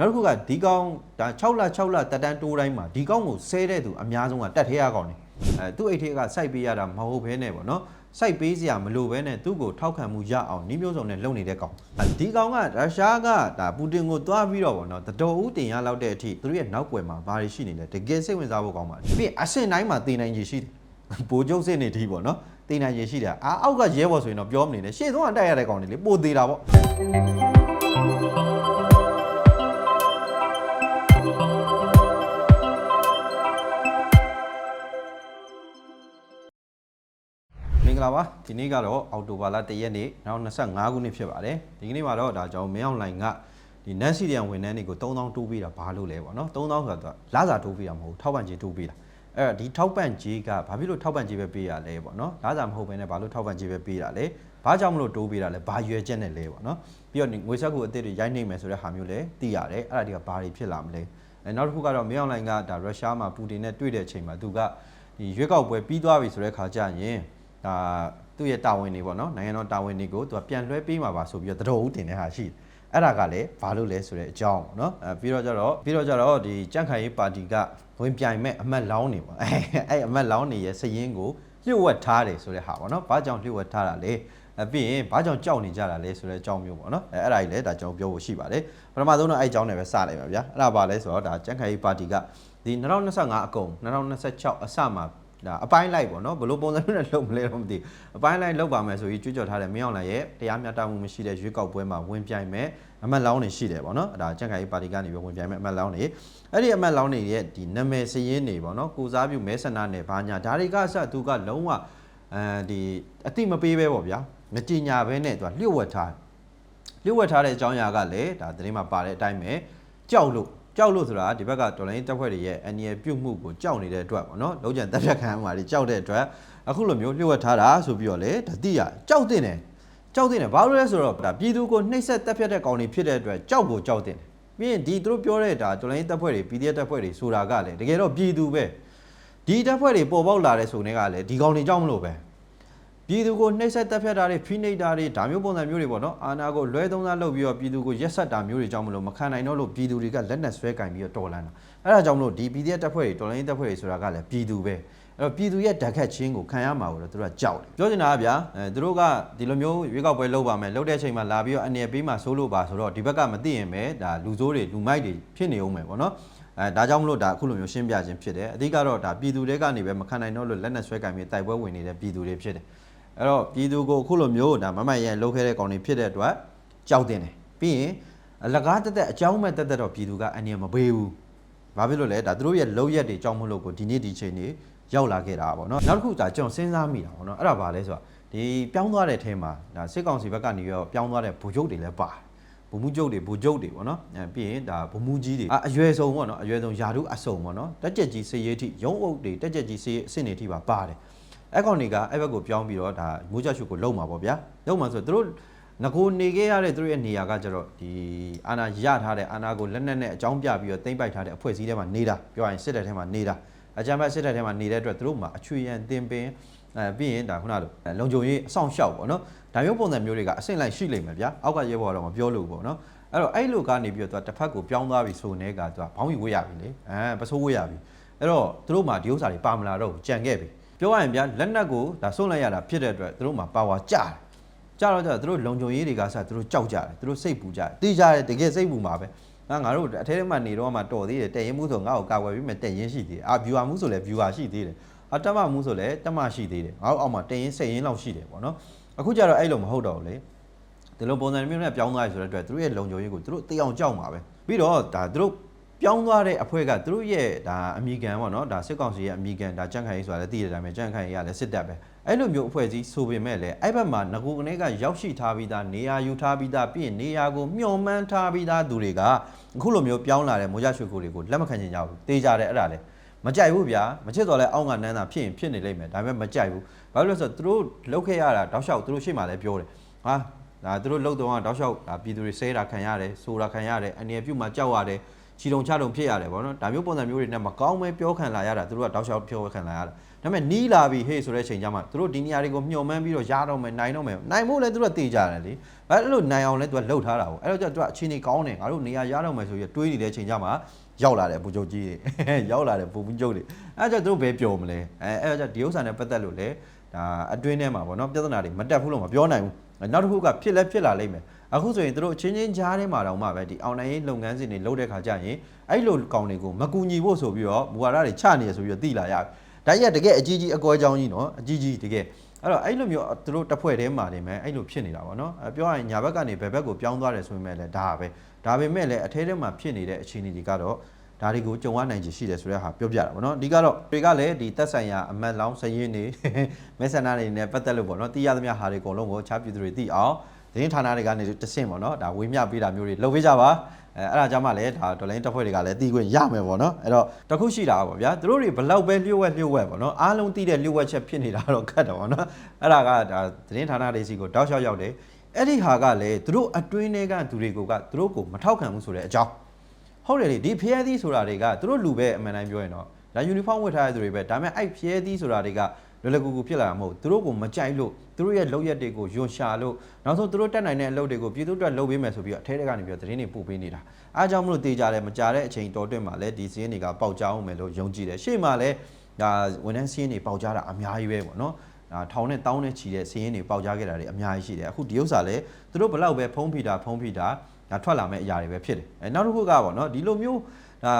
နောက်တစ်ခုကဒီကောင်ဒါ6လ6လတက်တန်းတိုးတိုင်းမှာဒီကောင်ကိုဆဲတဲ့သူအများဆုံးကတက်ထဲရကောင်နေအဲသူ့အိတ်ထဲကစိုက်ပေးရတာမဟုတ်ဘဲနဲ့ပေါ့နော်စိုက်ပေးစရာမလိုဘဲနဲ့သူ့ကိုထောက်ခံမှုရအောင်နှီးမျိုးစုံနဲ့လုပ်နေတဲ့ကောင်ဒီကောင်ကရုရှားကဒါပူတင်ကိုတွားပြီးတော့ပေါ့နော်တတော်ဦးတင်ရလောက်တဲ့အထိသူတို့ရဲ့နောက်ွယ်မှာဘာတွေရှိနေလဲတကယ်စိတ်ဝင်စားဖို့ကောင်းပါတယ်ပြီးအဆင့်တိုင်းမှာတင်နိုင်ကြီးရှိတယ်ဘိုးကျုပ်စစ်နေတီးပေါ့နော်တင်နိုင်ကြီးရှိတယ်အာအောက်ကရဲဘော်ဆိုရင်တော့ပြောမနေနဲ့ရှေ့ဆုံးကတိုက်ရတဲ့ကောင်တွေလေပိုသေးတာပေါ့ ဂလာပါဒီနေ့ကတော့အောက်တိုဘာလ1ရက်နေ့နောက်25ခုနှစ်ဖြစ်ပါတယ်ဒီကနေ့မှာတော့ဒါကြောင့်မင်းအောင်လိုင်ကဒီနန်စီရီယန်ဝန်ထမ်းတွေကို3000တိုးပေးတာဘာလို့လဲပေါ့နော်3000ဆိုတာသူကလစာတိုးပေးတာမဟုတ်ထောက်ပံ့ကြေးတိုးပေးတာအဲ့တော့ဒီထောက်ပံ့ကြေးကဘာဖြစ်လို့ထောက်ပံ့ကြေးပဲပေးရလဲပေါ့နော်လစာမဟုတ်ဘဲနဲ့ဘာလို့ထောက်ပံ့ကြေးပဲပေးတာလဲဘာကြောင့်မလို့တိုးပေးတာလဲဘာရွယ်ချက်နဲ့လဲပေါ့နော်ပြီးတော့ငွေဆက်ကူအသစ်တွေရိုက်နှိမ့်မယ်ဆိုတဲ့ဟာမျိုးလဲသိရတယ်အဲ့ဒါတွေကဘာတွေဖြစ်လာမလဲအဲနောက်တစ်ခုကတော့မင်းအောင်လိုင်ကဒါရုရှားမှာပူတင်နဲ့တွေ့တဲ့အချိန်မှာသူကဒီရွေးကောက်ပွဲပြီးသွားပြီဆိုတဲ့ခါကျရင် ဒါသူ့ရဲ့တာဝန်တွေပေါ့နော်နိုင်ငံတော်တာဝန်တွေကိုသူကပြန်လွှဲပေးမှာပါဆိုပြီးတော့တတော်ဦးတင်တဲ့ဟာရှိတယ်အဲ့ဒါကလည်းဘာလို့လဲဆိုတဲ့အကြောင်းပေါ့နော်အဲပြီးတော့ကြတော့ပြီးတော့ကြတော့ဒီကြန့်ခိုင်ရေးပါတီကဝင်ပြိုင်မဲ့အမတ်လောင်းနေပေါ့အဲအဲ့အမတ်လောင်းနေရဲ့စည်ရင်းကိုလျှို့ဝှက်ထားတယ်ဆိုတဲ့ဟာပေါ့နော်ဘာကြောင့်လျှို့ဝှက်ထားတာလဲအပြီးရင်ဘာကြောင့်ကြောက်နေကြတာလဲဆိုတဲ့အကြောင်းမျိုးပေါ့နော်အဲအဲ့ဒါကြီးလည်းဒါကျွန်တော်ပြောဖို့ရှိပါတယ်ပထမဆုံးတော့အဲ့အကြောင်းနဲ့ပဲစလိုက်ပါဗျာအဲ့ဒါဘာလဲဆိုတော့ဒါကြန့်ခိုင်ရေးပါတီကဒီ2025အကုန်2026အစမှာ ဒါအပိုင်းလိုက်ပေါ့နော်ဘလို့ပုံစံမျိုးနဲ့လုပ်မလဲတော့မသိဘူးအပိုင်းလိုက်လုပ်ပါမယ်ဆိုပြီးကြွကြော်ထားတဲ့မင်းအောင်လှိုင်ရဲ့တရားမျှတမှုမရှိတဲ့ရွေးကောက်ပွဲမှာဝင်ပြိုင်မဲ့အမတ်လောင်းတွေရှိတယ်ပေါ့နော်ဒါကြံ့ခိုင်ရေးပါတီကနေပြီးဝင်ပြိုင်မဲ့အမတ်လောင်းတွေအဲ့ဒီအမတ်လောင်းတွေရဲ့ဒီနာမည်စရင်းတွေပေါ့နော်ကိုစားပြုမဲဆန္ဒနယ်ဘာညာဒါတွေကအစသူကလုံးဝအဲဒီအတိမပေးပဲပေါ့ဗျာမကြင်ညာပဲနဲ့သူကလျှို့ဝှက်ထားလျှို့ဝှက်ထားတဲ့အကြောင်းအရာကလည်းဒါသတင်းမှာပါတဲ့အတိုင်းပဲကြောက်လို့ ကြောက်လို့ဆိုတာဒီဘက်ကတော်လိုင်းတပ်ဖွဲ့တွေရဲ့အန်ရပြုတ်မှုကိုကြောက်နေတဲ့အတွက်ပေါ့နော်လုံးကျန်တပ်ဖြတ်ခံမှာတွေကြောက်တဲ့အတွက်အခုလိုမျိုးလျှို့ဝှက်ထားတာဆိုပြီးတော့လေဒါတိရကြောက်တဲ့တယ်ကြောက်တဲ့တယ်ဘာလို့လဲဆိုတော့ဒါပြည်သူကိုနှိပ်စက်တပ်ဖြတ်တဲ့ကောင်တွေဖြစ်တဲ့အတွက်ကြောက်ကိုကြောက်တဲ့တယ်ပြီးရင်ဒီသူတို့ပြောတဲ့ဒါတော်လိုင်းတပ်ဖွဲ့တွေ PDF တပ်ဖွဲ့တွေဆိုတာကလည်းတကယ်တော့ပြည်သူပဲဒီတပ်ဖွဲ့တွေပေါ်ပေါက်လာတဲ့ဆိုနေကလည်းဒီကောင်တွေကြောက်မလို့ပဲ ပြည်သူကိုနှိပ်စက်တပ်ဖြတ်တာတွေဖိနှိပ်တာတွေဒါမျိုးပုံစံမျိုးတွေပေါ့နော်အာဏာကိုလွဲသုံးစားလုပ်ပြီးတော့ပြည်သူကိုရက်ဆက်တာမျိုးတွေကြောင့်မလို့မခံနိုင်တော့လို့ပြည်သူတွေကလက်နက်ဆွဲကင်ပြီးတော့တော်လန်တာအဲ့ဒါကြောင့်မလို့ဒီ PDF တပ်ဖွဲ့တွေတော်လိုင်းတပ်ဖွဲ့တွေဆိုတာကလည်းပြည်သူပဲအဲ့တော့ပြည်သူရဲ့ဓာတ်ခတ်ချင်းကိုခံရမှာကိုတော့သူတို့ကကြောက်တယ်ပြောချင်တာကဗျာအဲသူတို့ကဒီလိုမျိုးရွေးကောက်ပွဲလုပ်ပါမယ်လုပ်တဲ့အချိန်မှာလာပြီးတော့အနေပေးမှာစိုးလို့ပါဆိုတော့ဒီဘက်ကမသိရင်ပဲဒါလူဆိုးတွေလူမိုက်တွေဖြစ်နေအောင်မယ်ပေါ့နော်အဲဒါကြောင့်မလို့ဒါအခုလိုမျိုးရှင်းပြခြင်းဖြစ်တယ်အဓိကတော့ဒါပြည်သူတွေကနေပဲမခံနိုင်တော့လို့လက်နက်ဆွဲကင်ပြီးတိုက်ပွဲဝင်နေတဲ့ပြည်သူတွေဖြစ်တယ် အဲ့တော့ပြည်သူကိုအခုလိုမျိုးဒါမမတ်ရဲလှုပ်ခဲတဲ့ကောင်တွေဖြစ်တဲ့အတွက်ကြောက်တင်တယ်ပြီးရင်အလကားတက်တက်အကြောင်းမဲ့တက်တက်တော့ပြည်သူကအနည်းမပေးဘူးဘာဖြစ်လို့လဲဒါသူတို့ရဲ့လုံရက်တွေကြောင်းမလို့ကိုဒီနေ့ဒီချိန်တွေရောက်လာခဲ့တာပေါ့နော်နောက်တစ်ခုဒါကျွန်တော်စဉ်းစားမိတာပေါ့နော်အဲ့ဒါဘာလဲဆိုတော့ဒီပြောင်းသွားတဲ့အထဲမှာဒါစစ်ကောင်စီဘက်ကနေရောပြောင်းသွားတဲ့ဘူကျုပ်တွေလည်းပါတယ်ဗမှုကျုပ်တွေဘူကျုပ်တွေပေါ့နော်အဲပြီးရင်ဒါဗမှုကြီးတွေအအရွယ်ဆုံးပေါ့နော်အရွယ်ဆုံးယာတုအစုံပေါ့နော်တက်ကြက်ကြီးစေရေးထိရုံးအုပ်တွေတက်ကြက်ကြီးစေရေးအဆင့်တွေထိပါပါတယ် အဲ့ကောင်တွေကအဲ့ဘက်ကိုပြောင်းပြီးတော့ဒါမိုးချရှုကိုလုံမှာပေါ့ဗျာလုံမှာဆိုတော့သူတို့ငကိုနေခဲ့ရတဲ့သူတို့ရဲ့နေရာကကျတော့ဒီအာနာရထားတဲ့အာနာကိုလက်နက်နဲ့အကြောင်းပြပြီးတော့တင်ပိုက်ထားတဲ့အဖွဲ့အစည်းထဲမှာနေတာပြောရရင်စစ်တပ်ထဲမှာနေတာအကြမ်းဖက်စစ်တပ်ထဲမှာနေတဲ့အတွက်သူတို့မှာအချွေရန်တင်ပင်အဲပြီးရင်ဒါခုနလိုလုံခြုံရေးအဆောင်ရှောက်ပေါ့နော်ဒါမျိုးပုံစံမျိုးတွေကအဆင့်လိုက်ရှိလိမ့်မယ်ဗျာအောက်ကရဲဘော်ကတော့မပြောလို့ပေါ့နော်အဲ့တော့အဲ့လိုကနေပြီးတော့သူကတစ်ဖက်ကိုပြောင်းသွားပြီဆိုနေကသူကဘောင်းကြီးဝေးရပြီလေအဲပစိုးဝေးရပြီအဲ့တော့သူတို့မှာဒီဥစ္စာတွေပါမလာတော့ဘူးကြံခဲ့ပြီ ပြောရရင်ဗျာလက်နက်ကိုဒါစွန့်လိုက်ရတာဖြစ်တဲ့အတွက်သူတို့မှာပါဝါကျတယ်ကျတော့ကျတော့သူတို့လုံခြုံရေးတွေကစသူတို့ကြောက်ကြတယ်သူတို့စိတ်ပူကြတယ်တေးကြတယ်တကယ်စိတ်ပူမှာပဲငါငါတို့အထဲထဲမှာနေတော့မှတော်သေးတယ်တဲ့ရင်မှုဆိုငါ့ကိုကာကွယ်ပြီးမယ်တဲ့ရင်ရှိသေးတယ်အာ viewer မှုဆိုလည်း viewer ရှိသေးတယ်အတက်မမှုဆိုလည်းတက်မရှိသေးတယ်ငါတို့အောက်မှာတဲ့ရင်စိတ်ရင်လောက်ရှိတယ်ပေါ့နော်အခုကျတော့အဲ့လိုမဟုတ်တော့ဘူးလေဒီလိုပုံစံမျိုးနဲ့ပြောင်းသွားရဆိုတဲ့အတွက်သူတို့ရဲ့လုံခြုံရေးကိုသူတို့တေးအောင်ကြောက်မှာပဲပြီးတော့ဒါသူတို့ ပြောင်းသွားတဲ့အဖွဲ့ကသူတို့ရဲ့ဒါအမိကန်ပေါ့နော်ဒါစစ်ကောင်စီရဲ့အမိကန်ဒါကြန့်ခိုင်ရေးဆိုတာလည်းသိတဲ့အတိုင်းပဲကြန့်ခိုင်ရေးကလည်းစစ်တပ်ပဲအဲ့လိုမျိုးအဖွဲ့အစည်းဆိုပေမဲ့လည်းအဲ့ဘက်မှာငကူကနေကရောက်ရှိထားပြီးသားနေရာယူထားပြီးသားပြီးရင်နေရာကိုမျှော်မှန်းထားပြီးသားသူတွေကအခုလိုမျိုးပြောင်းလာတဲ့မိုးရရွှေကိုတွေကိုလက်မခံချင်ကြဘူးတေးကြတယ်အဲ့ဒါလည်းမကြိုက်ဘူးဗျာမချစ်တော့လဲအောက်ကနန်းတာဖြစ်ရင်ဖြစ်နေလိမ့်မယ်ဒါပေမဲ့မကြိုက်ဘူးဘာလို့လဲဆိုတော့သူတို့လောက်ခဲ့ရတာတောက်လျှောက်သူတို့ရှေ့မှာလည်းပြောတယ်ဟာဒါသူတို့လောက်တော့တောက်လျှောက်ဒါပြည်သူတွေဆဲတာခံရတယ်ဆိုတာခံရတယ်အနေပြုတ်မှာကြောက်ရတယ် ချီတုံချတုံဖြစ်ရတယ်ဗောနော်ဒါမျိုးပုံစံမျိုးတွေနဲ့မကောင်းမဲပြောခံလာရတာသူတို့ကတောက်လျှောက်ပြောခံလာရတာဒါပေမဲ့နီးလာပြီဟေးဆိုတဲ့ချိန်ကျမှသူတို့ဒီနေရာတွေကိုမျှော်မှန်းပြီးတော့ရတော့မယ်နိုင်တော့မယ်နိုင်ဖို့လည်းသူတို့ကတေးကြတယ်လေအဲ့လိုနိုင်အောင်လည်းသူကလှုပ်ထားတာဗောအဲ့တော့ကျသူကအချိန်ကြီးကောင်းတယ်ငါတို့နေရာရတော့မယ်ဆိုပြီးတွေးနေတဲ့ချိန်ကျမှရောက်လာတယ်ပူချုပ်ကြီးတွေရောက်လာတယ်ပူပူချုပ်တွေအဲ့ဒါကြောင့်သူတို့ဘယ်ပျော်မလဲအဲအဲ့ဒါကြောင့်ဒီဥစ္စာနဲ့ပတ်သက်လို့လေဒါအတွင်းထဲမှာဗောနော်ပြဿနာတွေမတက်ဘူးလို့မပြောနိုင်ဘူးနောက်တစ်ခုကဖြစ်လဲဖြစ်လာလိမ့်မယ် အခုဆိုရင်တို့အချင်းချင်းကြားထဲမှာတော့မှပဲဒီအောင်နိုင်ရေးလုပ်ငန်းစဉ်တွေလုပ်တဲ့ခါကျရင်အဲ့လိုကောင်တွေကိုမကူညီဖို့ဆိုပြီးတော့မူဝါဒတွေချနေရဆိုပြီးတော့သိလာရပြီဒါကြီးကတကယ်အကြီးကြီးအကွဲကြောင်းကြီးနော်အကြီးကြီးတကယ်အဲ့တော့အဲ့လိုမျိုးသူတို့တစ်ဖွဲ့တည်းမှာနေမယ်အဲ့လိုဖြစ်နေတာပေါ့နော်အဲပြောရရင်ညာဘက်ကနေဘယ်ဘက်ကိုပြောင်းသွားတယ်ဆိုပေမဲ့လည်းဒါပဲဒါပေမဲ့လည်းအထဲထဲမှာဖြစ်နေတဲ့အခြေအနေတွေကတော့ဒါတွေကိုကြုံရနိုင်ချေရှိတယ်ဆိုတဲ့ဟာပြောပြတာပေါ့နော်အဓိကတော့တွေကလည်းဒီသက်ဆိုင်ရာအမတ်လောင်းစရင်နေမဲဆန္ဒတွေနဲ့ပတ်သက်လို့ပေါ့နော်သိရသမျှဟာတွေအကုန်လုံးကိုချားပြည်သူတွေသိအောင် သတင်းဌာနတွေကနေတဆင့်ပေါ့နော်ဒါဝေမျှပေးတာမျိုးတွေလုပ်ပေးကြပါအဲအဲ့ဒါကြောင့်မှလည်းဒါဒေါ်လိုင်းတပ်ဖွဲ့တွေကလည်းသိခွင့်ရမယ်ပေါ့နော်အဲ့တော့တခုရှိတာပေါ့ဗျာသူတို့တွေဘလောက်ပဲလျှို့ဝှက်လျှို့ဝှက်ပေါ့နော်အားလုံးသိတဲ့လျှို့ဝှက်ချက်ဖြစ်နေတာတော့ခက်တယ်ပေါ့နော်အဲ့ဒါကဒါသတင်းဌာနတွေစီကိုတောက်လျှောက်ရောက်တယ်အဲ့ဒီဟာကလည်းသူတို့အတွင်းတွေကသူတွေကိုကသူတို့ကိုမထောက်ခံဘူးဆိုတဲ့အကြောင်းဟုတ်တယ်လေဒီဖျဲသီးဆိုတာတွေကသူတို့လူပဲအမှန်တိုင်းပြောရင်တော့ဒါယူနီဖောင်းဝတ်ထားတဲ့သူတွေပဲဒါပေမဲ့အဲ့ဖျဲသီးဆိုတာတွေက လွယ်လွယ်ကူကူဖြစ်လာမှာမဟုတ်သူတို့ကိုမကြိုက်လို့သူတို့ရဲ့လောက်ရက်တွေကိုယွန်ရှာလို့နောက်ဆုံးသူတို့တက်နိုင်တဲ့အလုပ်တွေကိုပြည်သူ့အတွက်လုပ်ပေးမယ်ဆိုပြီးတော့အထဲထဲကနေပြီးတော့သတင်းတွေပို့ပေးနေတာအားကြောင့်မလို့တေးကြတယ်မကြတဲ့အချိန်တော်တွင်မှာလည်းဒီစီးရင်တွေကပေါက်ကြအောင်မယ်လို့ယုံကြည်တယ်ရှေ့မှာလည်းဒါဝန်ထမ်းစီးရင်တွေပေါက်ကြတာအများကြီးပဲပေါ့နော်ဒါထောင်နဲ့တောင်းနဲ့ချီတဲ့စီးရင်တွေပေါက်ကြခဲ့တာတွေအများကြီးရှိတယ်အခုဒီဥစ္စာလည်းသူတို့ဘလောက်ပဲဖုံးဖိတာဖုံးဖိတာဒါထွက်လာမဲ့အရာတွေပဲဖြစ်တယ်အဲနောက်တစ်ခုကပေါ့နော်ဒီလိုမျိုး ဒါ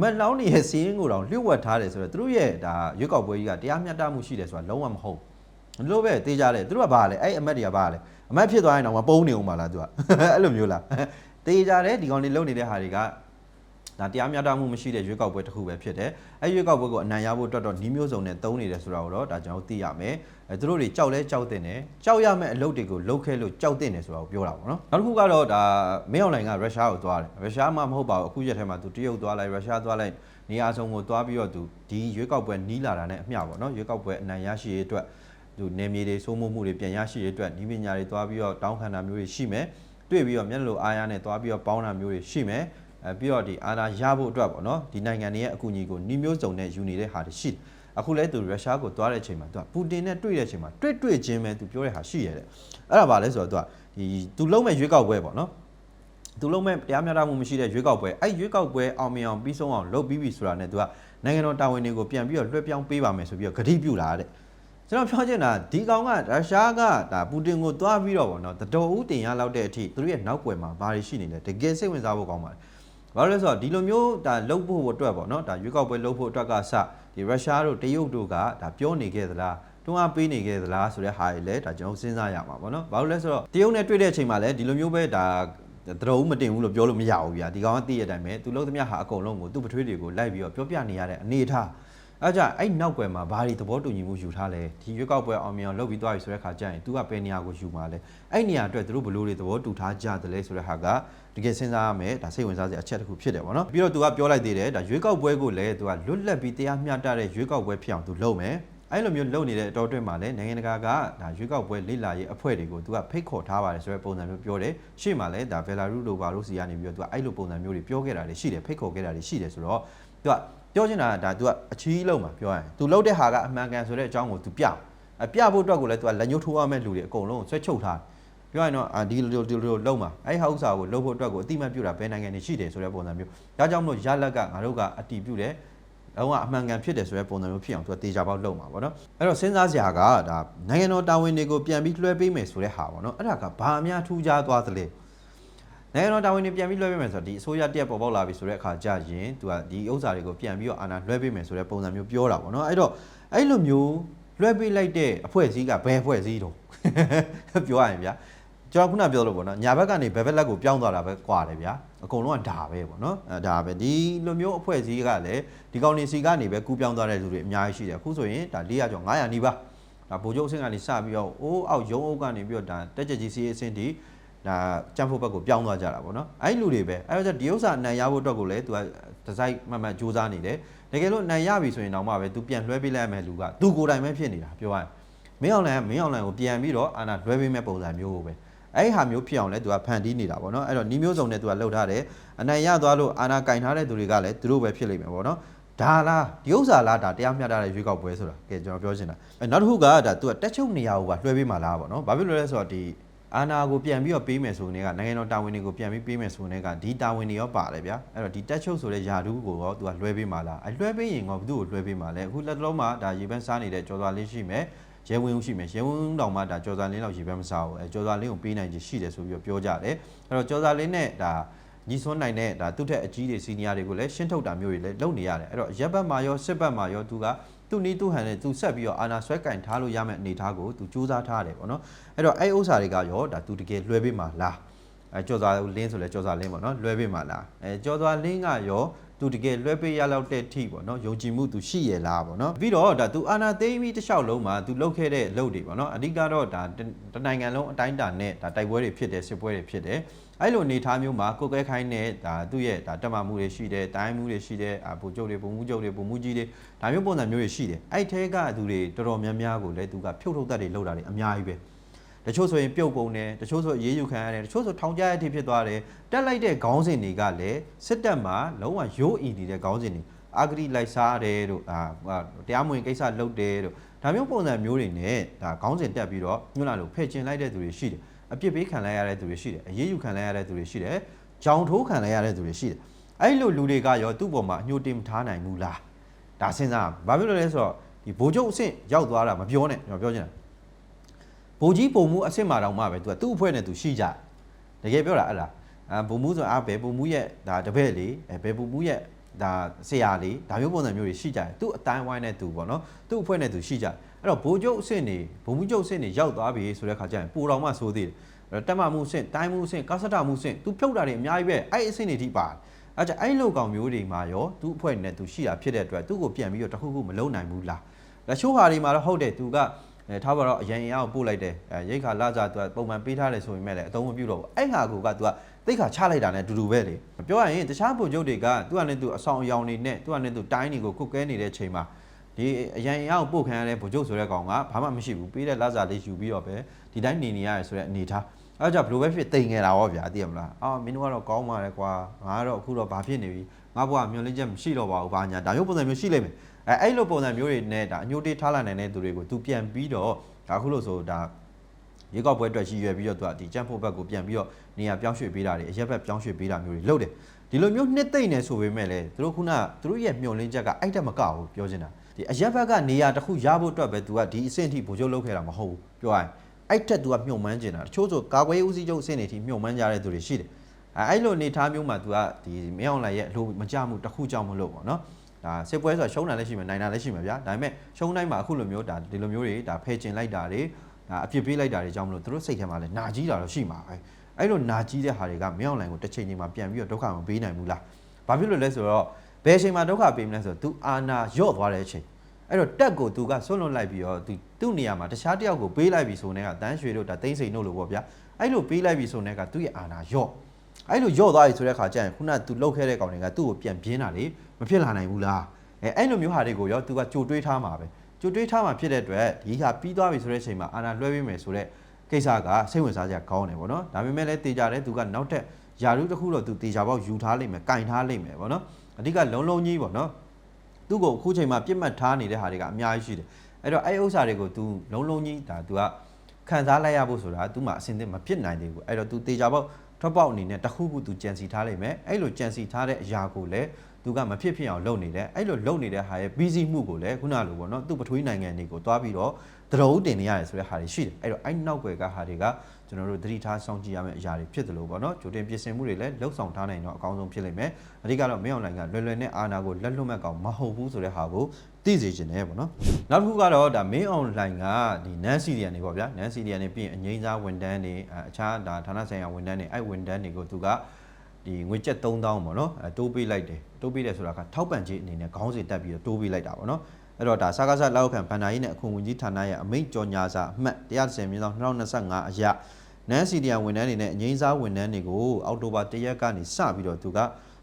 မက်လောင်းနေရဲ့စီးရင်ကိုတောင်လျှို့ဝှက်ထားတယ်ဆိုတော့သူတို့ရဲ့ဒါရွက်ကောက်ပွဲကြီးကတရားမျှတမှုရှိတယ်ဆိုတာလုံးဝမဟုတ်ဘူးဒီလိုပဲတေးကြတယ်သူတို့ကဘာလဲအဲ့အမက်တွေကဘာလဲအမက်ဖြစ်သွားရင်တော့မပုံးနေအောင်ပါလားသူကအဲ့လိုမျိုးလားတေးကြတယ်ဒီကောင်တွေလုံနေတဲ့ဟာတွေက ဒါတရားမျှတမှုမရှိတဲ့ရွေးကောက်ပွဲတစ်ခုပဲဖြစ်တယ်။အဲရွေးကောက်ပွဲကိုအနိုင်ရဖို့အတွက်တော့နှီးမျိုးစုံနဲ့တုံးနေတယ်ဆိုတာကိုတော့ဒါကျွန်တော်သိရမယ်။အဲသူတို့တွေကြောက်လဲကြောက်တဲ့နဲ့ကြောက်ရမယ့်အလုပ်တွေကိုလုပ်ခဲလို့ကြောက်တဲ့နဲ့ဆိုတာကိုပြောတာပေါ့နော်။နောက်တစ်ခုကတော့ဒါမင်းအောင်လိုင်ကရုရှားကိုသွားတယ်။ရုရှားမှမဟုတ်ပါဘူးအခုရက်ထဲမှာသူတရုတ်သွားလိုက်ရုရှားသွားလိုက်နေရာစုံကိုသွားပြီးတော့သူဒီရွေးကောက်ပွဲနီးလာတာနဲ့အမျှပေါ့နော်။ရွေးကောက်ပွဲအနိုင်ရရှိရေးအတွက်သူနေမြေတွေစိုးမိုးမှုတွေပြန်ရရှိရေးအတွက်ဤပညာတွေသွားပြီးတော့တောင်းခံတာမျိုးတွေရှိမယ်။တွေ့ပြီးတော့မျက်နှာလိုအားရနဲ့သွားပြီးတော့ပေါင်းတာမျိုးတွေရှိမယ်။ အဲပြီးတော့ဒီအာဏာရဖို့အတွက်ပေါ့နော်ဒီနိုင်ငံတွေရဲ့အကူအညီကိုနှီးမျိုးစုံနဲ့ယူနေတဲ့ဟာတွေရှိတယ်အခုလဲသူရုရှားကိုသွားတဲ့အချိန်မှာသူကပူတင်နဲ့တွေ့တဲ့အချိန်မှာတွေ့တွေ့ချင်းပဲသူပြောတဲ့ဟာရှိရတဲ့အဲ့ဒါပါလဲဆိုတော့သူကဒီသူလုံးမဲ့ရွေးကောက်ပွဲပေါ့နော်သူလုံးမဲ့တရားမျှတမှုမရှိတဲ့ရွေးကောက်ပွဲအဲ့ရွေးကောက်ပွဲအောင်မြင်အောင်ပြီးဆုံးအောင်လုပ်ပြီးပြီဆိုတာနဲ့သူကနိုင်ငံတော်တာဝန်တွေကိုပြန်ပြီးတော့လွှဲပြောင်းပေးပါမယ်ဆိုပြီးတော့ဂတိပြုလာတဲ့ကျွန်တော်ပြောချင်တာဒီကောင်ကရုရှားကဒါပူတင်ကိုသွားပြီးတော့ဗောနော်တတော်ဦးတင်ရလောက်တဲ့အထိသူတို့ရဲ့နောက်ွယ်မှာဘာတွေရှိနေလဲတကယ်စိတ်ဝင်စားဖို့ကောင်းပါတယ် ဘာလို့လဲဆိုတော့ဒီလိုမျိုးဒါလှုပ်ဖို့အတွက်ပေါ့နော်ဒါရွေးကောက်ပွဲလှုပ်ဖို့အတွက်ကစဒီရုရှားတို့တရုတ်တို့ကဒါပြောနေခဲ့သလားတွန်းအားပေးနေခဲ့သလားဆိုတဲ့ဟာတွေလည်းဒါကျွန်တော်စဉ်းစားရမှာပေါ့နော်ဘာလို့လဲဆိုတော့တရုတ်နဲ့တွေ့တဲ့အချိန်မှာလည်းဒီလိုမျိုးပဲဒါတတော်ဦးမတင်ဘူးလို့ပြောလို့မရဘူးဗျာဒီကောင်ကသိရတဲ့အတိုင်းပဲသူလုံးသမျှဟာအကုန်လုံးကိုသူ့ပထွေးတွေကိုလိုက်ပြီးတော့ပြောပြနေရတဲ့အနေအထားအဲကြအဲ့နောက်ွယ်မှာဘာတွေသဘောတူညီမှုယူထားလဲဒီရွေးကောက်ပွဲအောင်မြင်အောင်လုပ်ပြီးသွားပြီဆိုတဲ့ခါကျရင် तू ကဘယ်နေရာကိုယူမှာလဲအဲ့နေရာအတွက်သူတို့ဘယ်လိုတွေသဘောတူထားကြတယ်လဲဆိုတဲ့ဟာက တကယ်စဉ်းစားရမယ်ဒါစိတ်ဝင်စားစရာအချက်တစ်ခုဖြစ်တယ်ပေါ့နော်ပြီးတော့သူကပြောလိုက်သေးတယ်ဒါရွေးကောက်ပွဲကိုလည်းသူကလွတ်လပ်ပြီးတရားမျှတတဲ့ရွေးကောက်ပွဲဖြစ်အောင်သူလုပ်မယ်အဲ့လိုမျိုးလုပ်နေတဲ့အတောအတွင်းမှာလည်းနိုင်ငံတကာကဒါရွေးကောက်ပွဲလေ့လာရေးအဖွဲ့တွေကိုသူကဖိတ်ခေါ်ထားပါတယ်ဆိုတဲ့ပုံစံမျိုးပြောတယ်ရှေ့မှာလည်းဒါဘယ်လာရုလိုပါလို့စီကနေပြီးတော့သူကအဲ့လိုပုံစံမျိုးတွေပြောခဲ့တာတွေရှိတယ်ဖိတ်ခေါ်ခဲ့တာတွေရှိတယ်ဆိုတော့သူကပြောချင်တာကဒါသူကအချီးလုံးမှာပြောရရင်သူလုပ်တဲ့ဟာကအမှန်ကန်ဆိုတဲ့အကြောင်းကိုသူပြအပြဖို့အတွက်ကိုလည်းသူကလက်ညှိုးထိုးရမယ့်လူတွေအကုန်လုံးဆွဲချုပ်ထားတယ် ပြောရရင်တော့အာဒီလိုဒီလိုလုံးမှာအဲ့ဟာဥစ္စာကိုလုပ်ဖို့အတွက်ကိုအတိမတ်ပြုတာဘယ်နိုင်ငံတွေရှိတယ်ဆိုတဲ့ပုံစံမျိုးဒါကြောင့်မလို့ရလက်ကငါတို့ကအတီးပြုတယ်လုံးဝအမှန်ကန်ဖြစ်တယ်ဆိုတဲ့ပုံစံမျိုးဖြစ်အောင်သူကတေချာပေါက်လုပ်မှာပေါ့နော်အဲ့တော့စဉ်းစားစရာကဒါနိုင်ငံတော်တာဝန်တွေကိုပြန်ပြီးလွှဲပေးမယ်ဆိုတဲ့ဟာပေါ့နော်အဲ့ဒါကဘာအများထူးခြားသွားသလဲနိုင်ငံတော်တာဝန်တွေပြန်ပြီးလွှဲပေးမယ်ဆိုတော့ဒီအစိုးရတက်ပေါ်ပေါက်လာပြီဆိုတဲ့အခါကျရင်သူကဒီဥစ္စာတွေကိုပြန်ပြီးတော့အာဏာလွှဲပေးမယ်ဆိုတဲ့ပုံစံမျိုးပြောတာပေါ့နော်အဲ့တော့အဲ့လိုမျိုးလွှဲပေးလိုက်တဲ့အဖွဲ့အစည်းကဘယ်အဖွဲ့အစည်းတော့ပြောရရင်ဗျာ ကျွန်တော်ခုနပြောလို့ပေါ့နော်ညာဘက်ကနေဘယ်ဘက်လက်ကိုပြောင်းသွားတာပဲကွာတယ်ဗျာအကုန်လုံးကဒါပဲပေါ့နော်အဲဒါပဲဒီလိုမျိုးအဖွဲ့အစည်းကလည်းဒီကောင်နေစီကနေပဲကူးပြောင်းသွားတဲ့လူတွေအများကြီးရှိတယ်အခုဆိုရင်ဒါ400ကျော်900နီးပါးဒါဗိုလ်ချုပ်အဆင့်ကနေစပြီးတော့အိုးအောက်ရုံးအုပ်ကနေပြီးတော့ဒါတက်ကြကြီးစီးအဆင့်ဒီဒါကြမ်းဖို့ဘက်ကိုပြောင်းသွားကြတာပေါ့နော်အဲ့လူတွေပဲအဲ့တော့ဒီဥစ္စာအနိုင်ရဖို့အတွက်ကိုလည်းသူကဒီဇိုင်းမှတ်မှတ်စူးစမ်းနေတယ်တကယ်လို့နိုင်ရပြီဆိုရင်တော့မှပဲသူပြန်လွှဲပေးလိုက်မယ်လူကသူကိုယ်တိုင်ပဲဖြစ်နေတာပြောရရင်မင်းအောင်လိုင်ကမင်းအောင်လိုင်ကိုပြန်ပြီးတော့အာဏာလွှဲပေးမဲ့ပုံစံမျိုးကိုပဲ အဲ့ဒီဟာမျိုးဖြစ်အောင်လဲသူကဖန်တီးနေတာပေါ့နော်အဲ့တော့နီးမျိုးစုံနဲ့သူကလှုပ်ထားတယ်အနိုင်ရသွားလို့အာနာကင်ထားတဲ့သူတွေကလည်းသူတို့ပဲဖြစ်လိမ့်မယ်ပေါ့နော်ဒါလားဒီဥစ္စာလားဒါတရားမျှတတဲ့ရွေးကောက်ပွဲဆိုတာကဲကျွန်တော်ပြောချင်တာအဲနောက်တစ်ခုကဒါသူကတက်ချုပ်နေရာကိုပါလွှဲပေးမှလားပေါ့နော်ဘာဖြစ်လို့လဲဆိုတော့ဒီအာနာကိုပြန်ပြီးတော့ပေးမယ်ဆိုနေကနိုင်ငံတော်တာဝန်တွေကိုပြန်ပြီးပေးမယ်ဆိုနေကဒီတာဝန်တွေရောပါတယ်ဗျာအဲ့တော့ဒီတက်ချုပ်ဆိုတဲ့ယာဒူးကိုရောသူကလွှဲပေးမှလားအဲလွှဲပေးရင်ရောဘယ်သူ့ကိုလွှဲပေးမှလဲအခုလက်တလုံးမှာဒါရေပန်းစားနေတဲ့ကြော်သွားလေးရှိမယ် ရဲဝင်းဦးရှိမယ်ရဲဝင်းဦးတောင်မှဒါကြော်သွားလင်းလောက်ရေပန်းမစားဘူးအဲကြော်သွားလင်းကိုပေးနိုင်ခြင်းရှိတယ်ဆိုပြီးတော့ပြောကြတယ်အဲ့တော့ကြော်သွားလင်းနဲ့ဒါညီစွန်းနိုင်တဲ့ဒါသူ့ထက်အကြီးတွေစီနီယာတွေကိုလည်းရှင်းထုတ်တာမျိုးတွေလည်းလုပ်နေရတယ်အဲ့တော့ရပ်ဘက်မှာရောစစ်ဘက်မှာရောသူကသူ့နီးသူ့ဟန်နဲ့သူဆက်ပြီးတော့အာနာဆွဲကင်ထားလို့ရမယ့်အနေအထားကိုသူစူးစမ်းထားတယ်ပေါ့နော်အဲ့တော့အဲ့ဥစ္စာတွေကရောဒါသူတကယ်လွှဲပေးမှာလားအဲကြော်စွာလင်းဆိုလဲကြော်စွာလင်းပေါ့နော်လွှဲပေးမှာလားအဲကြော်စွာလင်းကရော သူတကယ်လွှဲပေးရလောက်တဲ့ထိပေါ့နော်ယုံကြည်မှုသူရှိရလားပေါ့နော်ပြီးတော့ဒါသူအာနာသိမ်းပြီးတစ်လျှောက်လုံးမှာသူလုပ်ခဲ့တဲ့အလုပ်တွေပေါ့နော်အဓိကတော့ဒါတနိုင်ငံလုံးအတိုင်းအတာနဲ့ဒါတိုက်ပွဲတွေဖြစ်တယ်စစ်ပွဲတွေဖြစ်တယ်အဲ့လိုအနေအထားမျိုးမှာကိုကဲခိုင်းတဲ့ဒါသူ့ရဲ့ဒါတက်မှမှုတွေရှိတယ်တိုင်းမှုတွေရှိတယ်အဘူကျုပ်တွေပုံမှုကျုပ်တွေပုံမှုကြီးတွေဒါမျိုးပုံစံမျိုးတွေရှိတယ်အဲ့ထဲကသူတွေတော်တော်များများကိုလည်းသူကဖြုတ်ထုတ်တတ်တွေလောက်တာတွေအများကြီးပဲ တချို့ဆိုရင်ပြုတ်ပုံတယ်တချို့ဆိုအေးအေးယူခံရတယ်တချို့ဆိုထောင်ကျရတဲ့အထိဖြစ်သွားတယ်တက်လိုက်တဲ့ခေါင်းစဉ်တွေကလည်းစစ်တပ်မှာလုံးဝရိုးအီနေတဲ့ခေါင်းစဉ်တွေအာဂရီလိုက်စားတယ်တို့အာတရားမဝင်ကိစ္စလုပ်တယ်တို့ဒါမျိုးပုံစံမျိုးတွေနဲ့ဒါခေါင်းစဉ်တက်ပြီးတော့ညွှန်လာလို့ဖယ်ကျင်လိုက်တဲ့သူတွေရှိတယ်အပြစ်ပေးခံလိုက်ရတဲ့သူတွေရှိတယ်အရေးယူခံလိုက်ရတဲ့သူတွေရှိတယ်ကြောင်ထိုးခံလိုက်ရတဲ့သူတွေရှိတယ်အဲ့လိုလူတွေကရောသူ့ပေါ်မှာအညှို့တင်မထားနိုင်ဘူးလားဒါစဉ်းစားဘာဖြစ်လို့လဲဆိုတော့ဒီဘိုးချုပ်အဆင့်ရောက်သွားတာမပြောနဲ့ကျွန်တော်ပြောချင်တာ ဘိုးကြီးပုံမှုအဆင့်မှာတောင်မှပဲသူကသူ့အဖွဲ့နဲ့သူရှိကြတကယ်ပြောတာအဲ့လားအဲဘုံမှုဆိုအားဘယ်ဘုံမှုရဲ့ဒါတပည့်လေအဲဘယ်ဘုံမှုရဲ့ဒါဆရာလေးဒါမျိုးပုံစံမျိုးတွေရှိကြတယ်သူ့အတိုင်းဝိုင်းနဲ့သူပေါ့နော်သူ့အဖွဲ့နဲ့သူရှိကြတယ်အဲ့တော့ဘိုးချုပ်အဆင့်နေဘုံမှုချုပ်အဆင့်နေရောက်သွားပြီဆိုတဲ့ခါကျရင်ပူတော်မှဆိုသေးတယ်အဲ့တော့တက်မမှုအဆင့်တိုင်းမှုအဆင့်ကာစတမှုအဆင့်သူဖြုတ်တာတွေအများကြီးပဲအဲ့အဆင့်တွေထိပါတယ်အဲ့ကြအဲ့လိုကောင်မျိုးတွေမှာရောသူ့အဖွဲ့နဲ့သူရှိတာဖြစ်တဲ့အတွက်သူ့ကိုပြန်ပြီးတော့တခုခုမလုံနိုင်ဘူးလားလက်ချိုးဟာတွေမှာတော့ဟုတ်တယ်သူက အဲထားပါတော့အရင်အရာကိုပို့လိုက်တယ်အဲရိတ်ခါလာကြသူကပုံမှန်ပေးထားတယ်ဆိုပေမဲ့လည်းအသုံးမပြုတော့ဘူးအဲ့ဟာကိုကသူကတိတ်ခါချလိုက်တာနဲ့အတူတူပဲလေပြောရရင်တခြားပုံချုပ်တွေကသူကလည်းသူအဆောင်အယောင်တွေနဲ့သူကလည်းသူတိုင်းတွေကိုကုတ်ကဲနေတဲ့ချိန်မှာဒီအရင်အရာကိုပို့ခံရတဲ့ပုံချုပ်ဆိုတဲ့ကောင်ကဘာမှမရှိဘူးပေးတဲ့လာစာလေးယူပြီးတော့ပဲဒီတိုင်းနေနေရတယ်ဆိုတဲ့အနေထားအဲ့ကြောင့်ဘလို့ပဲဖြစ်တိမ်ငယ်တာဗောဗျာသိရမလားအော်မင်းတို့ကတော့ကောင်းပါလေကွာငါကတော့အခုတော့ဘာဖြစ်နေပြီငါဘွားမျောလင်းချက်မရှိတော့ပါဘူးဘာညာဒါမျိုးပုံစံမျိုးရှိလိမ့်မယ် အဲအဲ့လိုပုံစံမျိုးတွေနဲ့ဒါအညိုတေးထားလာနိုင်တဲ့သူတွေကိုသူပြန်ပြီးတော့ဒါအခုလို့ဆိုဒါရေကောက်ပွဲအတွက်ရည်ရွယ်ပြီးတော့သူကဒီကြံ့ဖို့ဘက်ကိုပြန်ပြီးတော့နေရာပြောင်းရွှေ့ပေးတာတွေအရက်ဘက်ပြောင်းရွှေ့ပေးတာမျိုးတွေလုပ်တယ်ဒီလိုမျိုးနှစ်သိမ့်နေဆိုပေမဲ့လည်းသူတို့ခုနသူတို့ရဲ့မျောလင်းချက်ကအဲ့တက်မကဘူးပြောချင်တာဒီအရက်ဘက်ကနေရာတစ်ခုရဖို့အတွက်ပဲသူကဒီအဆင့်အထိဗိုလ်ချုပ်လုပ်ခဲ့တာမဟုတ်ဘူးပြောရရင်အဲ့ထက်သူကမြုံမှန်းကျင်တာတချို့ဆိုကာကွယ်ရေးဦးစီးချုပ်အဆင့်တွေထိမြုံမှန်းကြတဲ့သူတွေရှိတယ်အဲအဲ့လိုအနေထားမျိုးမှာသူကဒီမင်းအောင်လှိုင်ရဲ့အလိုမကြမှုတစ်ခုကြောင့်မလို့ပေါ့နော် ဒါစစ်ပွဲဆိုတာရှုံးတာလည်းရှိမယ်နိုင်တာလည်းရှိမယ်ဗျာဒါပေမဲ့ရှုံးတိုင်းမှာအခုလိုမျိုးဒါဒီလိုမျိုးတွေဒါဖယ်ကျင်လိုက်တာတွေဒါအပြစ်ပေးလိုက်တာတွေကြောင့်မလို့သူတို့စိတ်ထဲမှာလည်းနာကြီးတာတော့ရှိမှာပဲအဲ့လိုနာကြီးတဲ့ဟာတွေကမင်းအောင်လှိုင်ကိုတစ်ချိန်ချိန်မှာပြန်ပြီးတော့ဒုက္ခမပေးနိုင်ဘူးလားဘာဖြစ်လို့လဲဆိုတော့ဘယ်ချိန်မှာဒုက္ခပေးမလဲဆိုတော့ तू အာနာရော့သွားတဲ့အချိန်အဲ့တော့တက်ကို तू ကဆွန့်လွတ်လိုက်ပြီးတော့ तू သူ့နေရာမှာတခြားတယောက်ကိုပေးလိုက်ပြီးဆိုနေကတန်းရွှေတို့ဒါသိမ့်စိန်တို့လို့ပေါ့ဗျာအဲ့လိုပေးလိုက်ပြီးဆိုနေကသူ့ရဲ့အာနာရော့ အဲ့လိုရော့သွားပြီဆိုတဲ့ခါကျရင်ခုနက तू လှုပ်ခဲ့တဲ့ကောင်တွေကသူ့ကိုပြန်ပြင်းတာလေမဖြစ်လာနိုင်ဘူးလားအဲအဲ့လိုမျိုးဟာတွေကိုရော तू ကကြိုတွေးထားမှာပဲကြိုတွေးထားမှာဖြစ်တဲ့အတွက်ဒီဟာပြီးသွားပြီဆိုတဲ့အချိန်မှာအာနာလွှဲပေးမယ်ဆိုတဲ့ကိစ္စကစိတ်ဝင်စားစရာကောင်းတယ်ပေါ့နော်ဒါပေမဲ့လည်းတေချာတယ် तू ကနောက်ထပ်ယာရုတစ်ခုတော့ तू တေချာပေါက်ယူထားလိမ့်မယ်ကင်ထားလိမ့်မယ်ပေါ့နော်အဓိကလုံးလုံးကြီးပေါ့နော်သူ့ကိုအခုချိန်မှာပြစ်မှတ်ထားနေတဲ့ဟာတွေကအများကြီးရှိတယ်အဲ့တော့အဲ့ဥစ္စာတွေကို तू လုံးလုံးကြီးဒါ तू ကခံစားလိုက်ရဖို့ဆိုတာ तू မှအစင်သင့်မဖြစ်နိုင်သေးဘူးအဲ့တော့ तू တေချာပေါက် ထွက်ပေါက်အနေနဲ့တစ်ခုခု तू ကြံစီထားလိမ့်မယ်အဲ့လိုကြံစီထားတဲ့အရာကိုလည်းသူကမဖြစ်ဖြစ်အောင်လုပ်နေတယ်အဲ့လိုလုပ်နေတဲ့ဟာရဲ့ busy မှုကိုလည်းခုနလိုပေါ့နော်သူ့ပထွေးနိုင်ငံတွေကိုတွားပြီးတော့သရုပ်တင်နေရတယ်ဆိုတဲ့ဟာတွေရှိတယ်အဲ့တော့အဲ့နောက်ွယ်ကဟာတွေကကျွန်တော်တို့သတိထားစောင့်ကြည့်ရမယ့်အရာတွေဖြစ်တယ်လို့ပေါ့နော်ကြိုတင်ပြင်ဆင်မှုတွေလည်းလှုပ်ဆောင်ထားနိုင်တော့အကောင်းဆုံးဖြစ်လိမ့်မယ်အဓိကတော့မင်းအောင်လိုင်ကလွယ်လွယ်နဲ့အာနာကိုလက်လွတ်မဲ့ကောင်မဟုတ်ဘူးဆိုတဲ့ဟာကို သိစေချင်တယ်ပေါ့နော်နောက်တစ်ခုကတော့ဒါမင်းအောင်လိုင်ကဒီနန်းစီရီယန်နေပေါ့ဗျာနန်းစီရီယန်နေပြီးရင်အငိမ့်စားဝန်တန်းတွေအခြားဒါဌာနဆိုင်ရာဝန်တန်းတွေအဲ့ဝန်တန်းတွေကိုသူကဒီငွေကျပ်3000ပေါ့နော်အဲတိုးပေးလိုက်တယ်တိုးပေးတယ်ဆိုတာကထောက်ပံ့ခြင်းအနေနဲ့ခေါင်းစဉ်တက်ပြီးတော့တိုးပေးလိုက်တာပေါ့နော်အဲ့တော့ဒါစကားဆက်လောက်ခံဗန္ဒာရေးနဲ့အခွန်ဝင်ကြီးဌာနရဲ့အမိန့်ကြော်ညာစာအမှတ်130မြင်းဆောင်2025အရနန်းစီဒီယန်ဝန်ထမ်းတွေနဲ့အငိမ့်စားဝန်ထမ်းတွေကိုအောက်တိုဘာ1ရက်ကနေစပြီးတော့သူက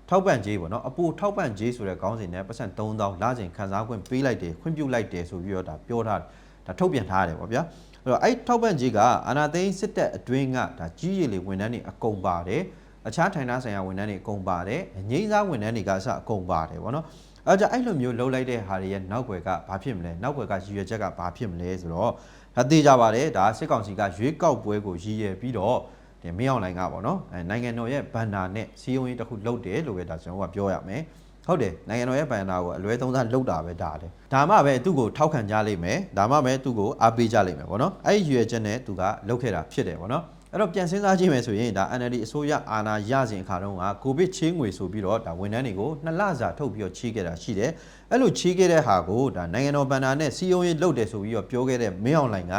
ထောက်ပံ့ကြေးပေါ့နော်အပိုထောက်ပံ့ကြေးဆိုတဲ့ခေါင်းစဉ်နဲ့ပတ်စံ3000လစဉ်ခန်းစားခွင့်ပေးလိုက်တယ်ခွင့်ပြုလိုက်တယ်ဆိုပြီးတော့ဒါပြောထားဒါထုတ်ပြန်ထားရတယ်ပေါ့ဗျာအဲ့တော့အဲ့ထောက်ပံ့ကြေးကအာနာသိန်းစစ်တပ်အတွင်းကဒါကြီးရည်လေဝန်ထမ်းတွေအကုန်ပါတယ်အခြားထိုင်သားဆိုင်ရာဝန်ထမ်းတွေအကုန်ပါတယ်ငိမ့်စားဝန်ထမ်းတွေကအစအကုန်ပါတယ်ဗောနော်အဲ့ကြင့်အဲ့လိုမျိုးလှုပ်လိုက်တဲ့ဟာတွေရဲ့နောက်ွယ်ကဘာဖြစ်မလဲနောက်ွယ်ကရည်ရွယ်ချက်ကဘာဖြစ်မလဲဆိုတော့ဒါသိကြပါတယ်ဒါစစ်ကောင်စီကရွေးကောက်ပွဲကိုရည်ရွယ်ပြီးတော့ဒီ မင်းအောင်လိုင်ကပေါ့နော်အဲနိုင်ငံတော်ရဲ့ဘန်နာနဲ့စီယုံရေးတစ်ခုလုပ်တယ်လို့ပဲဒါကျွန်တော်ကပြောရမယ်ဟုတ်တယ်နိုင်ငံတော်ရဲ့ဘန်နာကိုအလွဲသုံးစားလုပ်တာပဲဒါလေဒါမှပဲသူ့ကိုထောက်ခံကြလိမ့်မယ်ဒါမှပဲသူ့ကိုအားပေးကြလိမ့်မယ်ပေါ့နော်အဲ့ဒီရည်ရွယ်ချက်နဲ့သူကလုပ်ခဲ့တာဖြစ်တယ်ပေါ့နော်အဲ့တော့ပြန်စဉ်းစားကြည့်မယ်ဆိုရင်ဒါ NLD အစိုးရအာဏာရစဉ်အခါတုန်းကကိုဗစ်ချင်းငွေဆိုပြီးတော့ဒါဝန်ထမ်းတွေကိုနှစ်လစာထုတ်ပြီးတော့ချီးခဲ့တာရှိတယ်အဲ့လိုချီးခဲ့တဲ့ဟာကိုဒါနိုင်ငံတော်ဘန်နာနဲ့စီယုံရေးလုပ်တယ်ဆိုပြီးတော့ပြောခဲ့တဲ့မင်းအောင်လှိုင်က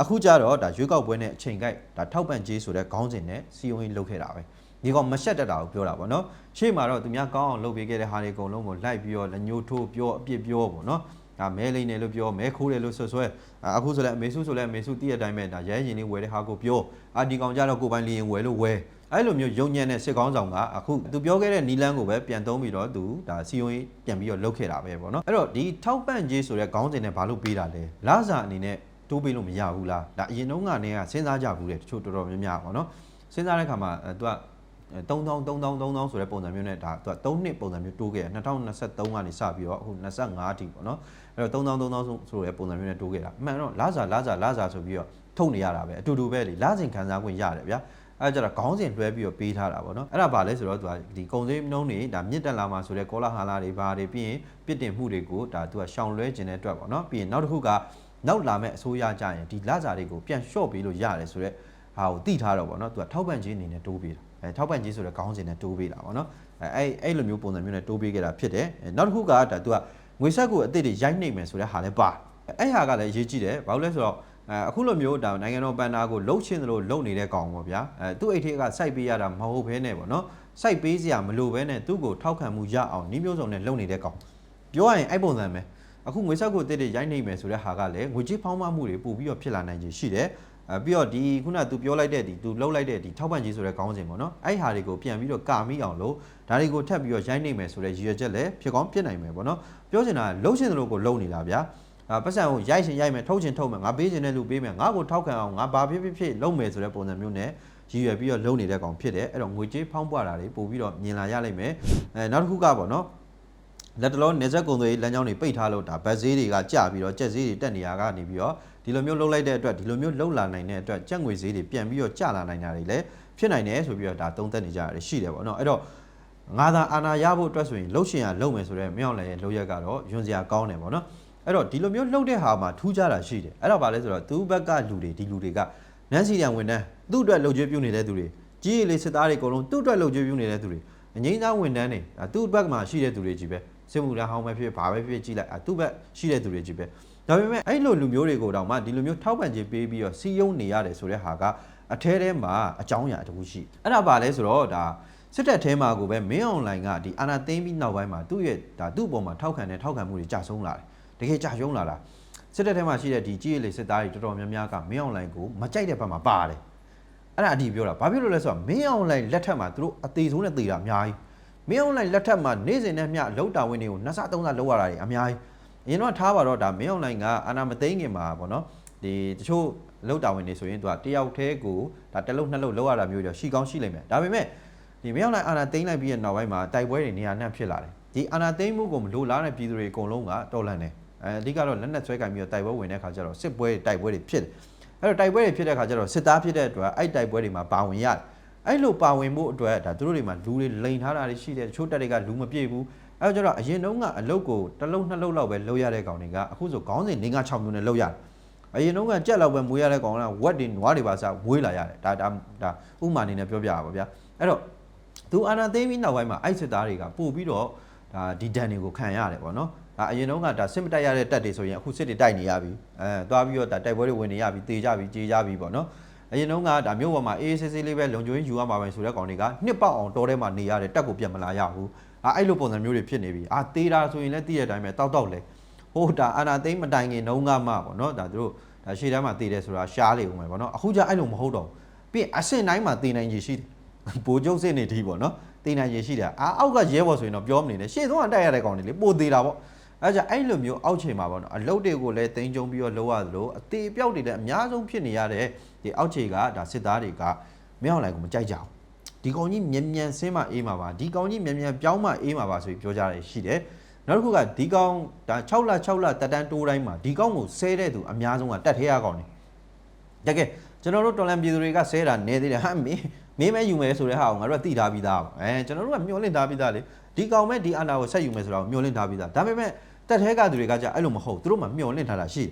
အခုကျတော့ဒါရွေးကောက်ပွဲနဲ့အချိန်ကိုက်ဒါထောက်ပံ့ကြေးဆိုတဲ့ခေါင်းစဉ်နဲ့စီယုံရေးလုပ်ခဲ့တာပဲဒီကောင်မရှက်တတ်တာကိုပြောတာပေါ့နော်ရှေ့မှာတော့သူများကောင်းအောင်လုပ်ပေးခဲ့တဲ့ဟာတွေအကုန်လုံးကိုလိုက်ပြီးတော့လက်ညှိုးထိုးပြောအပြစ်ပြောပေါ့နော်ဒါမဲလိမ့်တယ်လို့ပြောမဲခိုးတယ်လို့ဆွဆွဲအခုဆိုလည်းအမေစုဆိုလည်းအမေစုတည့်ရတိုင်းပဲဒါရဲရင်လေးဝယ်တဲ့ဟာကိုပြောအာဒီကောင်ကြတော့ကိုပိုင်လီရင်ဝယ်လို့ဝယ်အဲ့လိုမျိုးယုံညံ့တဲ့စစ်ကောင်းဆောင်ကအခုသူပြောခဲ့တဲ့နီလန်းကိုပဲပြန်သုံးပြီးတော့သူဒါစီယုံရေးပြန်ပြီးတော့လုပ်ခဲ့တာပဲပေါ့နော်အဲ့တော့ဒီထောက်ပံ့ကြီးဆိုတဲ့ခေါင်းစဉ်နဲ့ဘာလို့ပေးတာလဲလာစာအနေနဲ့ တိုးပေးလို့မရဘူးလားဒါအရင်တုန်းကနေကစဉ်းစားကြဘူးလေတချို့တော်တော်များများပေါ့နော်စဉ်းစားတဲ့ခါမှာသူက3000 3000 3000ဆိုတဲ့ပုံစံမျိုးနဲ့ဒါသူက3နှစ်ပုံစံမျိုးတိုးခဲ့တယ်2023ကနေစပြီးတော့အခု25အထိပေါ့နော်အဲ့တော့3000 3000ဆိုတဲ့ပုံစံမျိုးနဲ့တိုးခဲ့တာအမှန်တော့လာစာလာစာလာစာဆိုပြီးတော့ထုတ်နေရတာပဲအတူတူပဲလေလာစဉ်ခံစားခွင့်ရတယ်ဗျာအဲ့ကြတော့ခေါင်းစဉ်လွှဲပြီးတော့ပေးထားတာပေါ့နော်အဲ့ဒါဘာလဲဆိုတော့သူကဒီကုံစင်းနှုံးတွေဒါမြင့်တက်လာမှာဆိုတဲ့ကောလာဟာလာတွေဘာတွေပြီးရင်ပြစ်တင်မှုတွေကိုဒါသူကရှောင်လွှဲခြင်းတဲ့အတွက်ပေါ့နော်ပြီးရင်နောက်တစ်ခုက နောက်လာမဲ့အစိုးရကြရင်ဒီလာစာတွေကိုပြန်လျှော့ပေးလို့ရတယ်ဆိုတော့ဟာကိုတိထားတော့ပေါ့နော်သူကထောက်ပံ့ခြင်းအနေနဲ့တိုးပေးတာအဲထောက်ပံ့ခြင်းဆိုတဲ့ခေါင်းစဉ်နဲ့တိုးပေးတာပေါ့နော်အဲအဲ့အဲ့လိုမျိုးပုံစံမျိုးနဲ့တိုးပေးခဲ့တာဖြစ်တယ်နောက်တစ်ခုကဒါသူကငွေဆက်ကိုအစ်စ်တွေရိုက်နှိပ်မယ်ဆိုတဲ့ဟာလည်းပါအဲ့ဟာကလည်းအရေးကြီးတယ်ဘာလို့လဲဆိုတော့အဲအခုလိုမျိုးဒါနိုင်ငံတော်ပန်နာကိုလှုပ်ချင်းသလိုလှုပ်နေတဲ့ကောင်ပေါ့ဗျာအဲသူ့အိတ်ထေကစိုက်ပေးရတာမဟုတ်ဘဲနဲ့ပေါ့နော်စိုက်ပေးစရာမလိုဘဲနဲ့သူ့ကိုထောက်ခံမှုရအောင်နှီးမျိုးစုံနဲ့လှုပ်နေတဲ့ကောင်ပြောရရင်အဲ့ပုံစံပဲ အခုငွေဆက်ကိုတစ်တစ်ရိုက်နှိပ်မယ်ဆိုတဲ့ဟာကလည်းငွေကြေးဖောင်းမမှုတွေပို့ပြီးတော့ဖြစ်လာနိုင်ခြေရှိတယ်အဲပြီးတော့ဒီခုနက तू ပြောလိုက်တဲ့ဒီ तू လှုပ်လိုက်တဲ့ဒီထောက်ပံ့ကြီးဆိုတဲ့ခေါင်းစဉ်ပေါ့နော်အဲ့ဟာတွေကိုပြန်ပြီးတော့ကာမိအောင်လို့ဒါတွေကိုထပ်ပြီးတော့ရိုက်နှိပ်မယ်ဆိုတဲ့ရည်ရွယ်ချက်လည်းဖြစ်ကောင်းဖြစ်နိုင်မယ်ပေါ့နော်ပြောချင်တာလှုပ်ရှင်သလိုကိုလှုပ်နေတာဗျာအာပတ်စံကိုရိုက်ရှင်ရိုက်မယ်ထုတ်ရှင်ထုတ်မယ်ငါပေးခြင်းတဲ့လူပေးမယ်ငါ့ကိုထောက်ခံအောင်ငါဘာဖြစ်ဖြစ်ဖြစ်လုပ်မယ်ဆိုတဲ့ပုံစံမျိုးနဲ့ရည်ရွယ်ပြီးတော့လုပ်နေတဲ့ကောင်ဖြစ်တယ်အဲ့တော့ငွေကြေးဖောင်းပွားတာတွေပို့ပြီးတော့မြင်လာရလိမ့်မယ်အဲနောက်တစ်ခုကပေါ့နော် လက်တလုံးနေဆက်ကုံသွေးလမ်းကြောင်းတွေပိတ်ထားလို့ဒါဗတ်ဈေးတွေကကျပြီးတော့ကြက်ဈေးတွေတက်နေရကနေပြီးတော့ဒီလိုမျိုးလှုပ်လိုက်တဲ့အတွက်ဒီလိုမျိုးလှုပ်လာနိုင်တဲ့အတွက်ကြက်ငွေဈေးတွေပြန်ပြီးတော့ကျလာနိုင်တာတွေလည်းဖြစ်နိုင်တယ်ဆိုပြီးတော့ဒါသုံးသပ်နေကြရတယ်ရှိတယ်ပေါ့နော်အဲ့တော့ငါသာအာနာရဖို့အတွက်ဆိုရင်လှုပ်ရှင်ရလှုပ်မယ်ဆိုတော့မြောက်လည်းရဲ့လှုပ်ရက်ကတော့ယွန်စရာကောင်းတယ်ပေါ့နော်အဲ့တော့ဒီလိုမျိုးလှုပ်တဲ့ဟာမှာထူးခြားတာရှိတယ်အဲ့တော့ဗာလဲဆိုတော့သူ့ဘက်ကလူတွေဒီလူတွေကနန်းစီတန်ဝင်တန်းသူ့အတွက်လှုပ်ကြွေးပြုနေတဲ့သူတွေကြီးရည်လေးစစ်သားတွေအကုန်လုံးသူ့အတွက်လှုပ်ကြွေးပြုနေတဲ့သူတွေအငိမ့်သားဝင်တန်းတွေဒါသူ့ဘက်မှာရှိတဲ့သူတွေကြီးပဲ စစ်မှုထမ်းဟောင်းပဲဖြစ်ဘာပဲဖြစ်ကြည့်လိုက်သူ့ဘက်ရှိတဲ့သူတွေကြီးပဲဒါပေမဲ့အဲ့လိုလူမျိုးတွေကိုတောင်မှဒီလိုမျိုးထောက်ပံ့ခြင်းပေးပြီးတော့စီယုံနေရတယ်ဆိုတဲ့ဟာကအထဲထဲမှာအကြောင်းအရာတခုရှိအဲ့ဒါပါလဲဆိုတော့ဒါစစ်တပ်ထဲမှာကိုပဲမင်းအွန်လိုင်းကဒီအာနာသိမ်းပြီးနောက်ပိုင်းမှာသူ့ရဲ့ဒါသူ့အပေါ်မှာထောက်ခံတဲ့ထောက်ခံမှုတွေကြာဆုံးလာတယ်တကယ်ကြာရှုံးလာတာစစ်တပ်ထဲမှာရှိတဲ့ဒီကြီးရည်လေးစစ်သားတွေတော်တော်များများကမင်းအွန်လိုင်းကိုမကြိုက်တဲ့ဘက်မှာပါတယ်အဲ့ဒါအဒီပြောတာဘာဖြစ်လို့လဲဆိုတော့မင်းအွန်လိုင်းလက်ထက်မှာသူတို့အသေးဆုံးနဲ့သေတာအများကြီး မင်းအွန်လိုင်းလက်ထက်မှာနေ့စဉ်နဲ့မျှလောက်တာဝင်တွေကိုနှစ်ဆသုံးဆလောက်ရတာတွေအများကြီးအရင်တော့ထားပါတော့ဒါမင်းအွန်လိုင်းကအာနာမသိမ်းခင်မှာပေါ့နော်ဒီတချို့လောက်တာဝင်နေဆိုရင်သူကတယောက်တည်းကိုဒါတစ်လုံးနှစ်လုံးလောက်ရတာမျိုးတွေရှိကောင်းရှိလိမ့်မယ်ဒါပေမဲ့ဒီမင်းအွန်လိုင်းအာနာသိမ်းလိုက်ပြီးတဲ့နောက်ပိုင်းမှာတိုက်ပွဲတွေနေရာနှံ့ဖြစ်လာတယ်ဒီအာနာသိမ်းမှုကိုမလိုလားတဲ့ပြည်သူတွေအကုန်လုံးကတော်လန့်တယ်အဲအဓိကတော့လက်နက်ဆွဲကင်ပြီးတော့တိုက်ပွဲဝင်တဲ့ခါကျတော့စစ်ပွဲတိုက်ပွဲတွေဖြစ်တယ်အဲ့တော့တိုက်ပွဲတွေဖြစ်တဲ့ခါကျတော့စစ်သားဖြစ်တဲ့အတွက်အဲ့တိုက်ပွဲတွေမှာပါဝင်ရတယ် အဲ့လိုပါဝင်မှုအတွက်ဒါသူတို့တွေမှာလူတွေလိန်ထားတာတွေရှိတယ်တချို့တက်တွေကလူမပြည့်ဘူးအဲ့တော့ကျတော့အရင်တုန်းကအလုတ်ကိုတစ်လုံးနှစ်လုံးလောက်ပဲလုပ်ရတဲ့ကောင်တွေကအခုဆိုခေါင်းစဉ်၄၅6မျိုးနဲ့လုပ်ရတယ်အရင်တုန်းကကြက်လောက်ပဲမွေးရတဲ့ကောင်ကဝက်တွေနွားတွေပါစားမွေးလာရတယ်ဒါဒါဒါဥမာအနေနဲ့ပြောပြရပါဗျာအဲ့တော့သူအာနာသိမ်းပြီးနောက်ပိုင်းမှာအဲ့စစ်သားတွေကပို့ပြီးတော့ဒါဒီဒဏ်တွေကိုခံရတယ်ပေါ့နော်ဒါအရင်တုန်းကဒါစစ်မတိုက်ရတဲ့တက်တွေဆိုရင်အခုစစ်တွေတိုက်နေရပြီအဲသွားပြီးတော့ဒါတိုက်ပွဲတွေဝင်နေရပြီတေကြပြီကြေကြပြီပေါ့နော် အရင်တုန်းကဒါမြို့ပေါ်မှာအေးဆေးဆေးလေးပဲလုံခြုံရေးယူရမှာပဲဆိုတဲ့ကောင်တွေကနှစ်ပေါက်အောင်တော်ထဲမှာနေရတယ်တက်ကိုပြန်မလာရဘူးအာအဲ့လိုပုံစံမျိုးတွေဖြစ်နေပြီအာတေးတာဆိုရင်လည်းတည့်ရတဲ့အတိုင်းပဲတောက်တောက်လဲဟိုဒါအာနာသိမ့်မတိုင်ခင်နှုံးကမှပေါ့နော်ဒါတို့ဒါရှေ့တန်းမှာတေးတယ်ဆိုတာရှားလေဦးမယ်ပေါ့နော်အခုကျအဲ့လိုမဟုတ်တော့ပြီးအဆင့်တိုင်းမှာတေးနိုင်ကြီးရှိတယ်ဘိုးကျုပ်စစ်နေတီးပေါ့နော်တေးနိုင်ကြီးရှိတယ်အာအောက်ကရဲဘော်ဆိုရင်တော့ပြောမနေနဲ့ရှေ့ဆုံးကတိုက်ရတဲ့ကောင်တွေလေပိုသေးတာပေါ့ အဲဒါကြောင့်အဲ့လိုမျိုးအောက်ခြေမှာပေါ့နော်အလုတ်တွေကိုလည်းတင်ကြုံပြီးတော့လောက်ရသလိုအသေးအပြောက်တွေလည်းအများဆုံးဖြစ်နေရတဲ့ဒီအောက်ခြေကဒါစစ်သားတွေကမင်းအောင်လှိုင်ကိုမကြိုက်ကြဘူးဒီကောင်ကြီးမြန်မြန်ဆင်းမှအေးမှာပါဒီကောင်ကြီးမြန်မြန်ပြောင်းမှအေးမှာပါဆိုပြီးပြောကြတယ်ရှိတယ်နောက်တစ်ခုကဒီကောင်ဒါ6လ6လတက်တန်းတိုးတိုင်းမှာဒီကောင်ကိုဆဲတဲ့သူအများဆုံးကတက်ထဲရကောင်နေတကယ်ကျွန်တော်တို့တော်လန်ပြည်သူတွေကဆဲတာနေသေးတယ်ဟာမင်းမင်းမဲယူမယ်ဆိုတဲ့ဟာကိုငါတို့ကသိထားပြီးသားပါအဲကျွန်တော်တို့ကမျှော်လင့်ထားပြီးသားလေဒီကောင်မဲ့ဒီအနာကိုဆက်ယူမယ်ဆိုတာကိုမျှော်လင့်ထားပြီးသားဒါပေမဲ့ တက်ထဲကသူတွေကကြာအဲ့လိုမဟုတ်သူတို့မှမျှော်လင့်ထားတာရှိတယ်